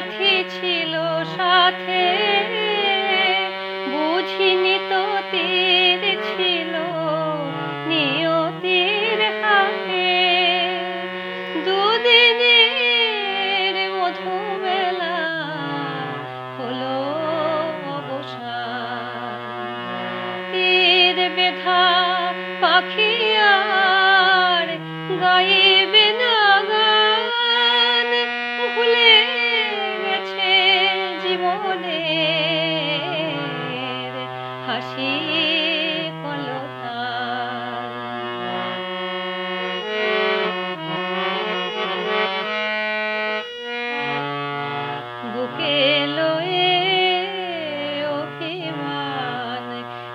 সাথী ছিল সাথে, বুঝিনি তো তীর ছিল নিয়তির হাতে। দুদিনের মধুবেলা হলো অবসান। তীর বেধা পাখি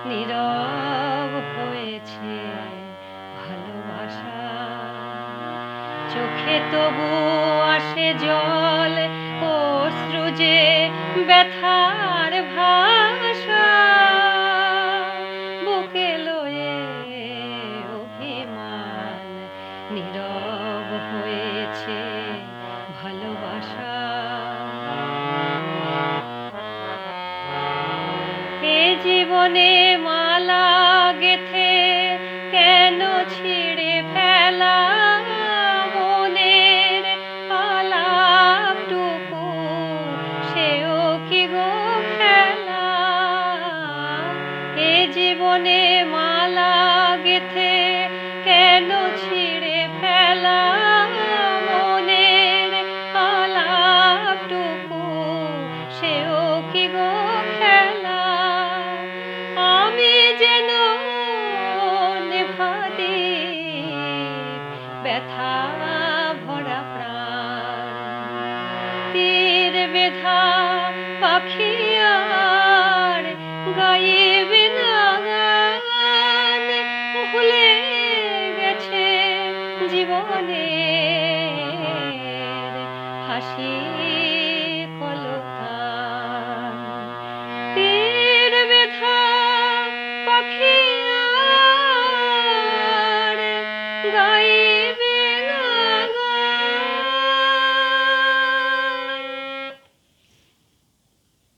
নীরব হয়েছে ভালোবাসা। চোখে তবু আসে জল, অশ্রু যে ব্যথার ভাষা। বুকে লয়ে অভিমান, নীরব হয়েছে জীবনে মালা গেথে কেন ছিঁড়ে ফেলা মনের আলাপটুকু? সেও কি গো খেলা? এ জীবনে মালা গেথে কেন ছিঁড়ে ফেলা ব্যথা ভরা প্রাণ। তীর বেধা পাখি আর গাইবে না গান ভুলে গেছে জীবনে হাসি।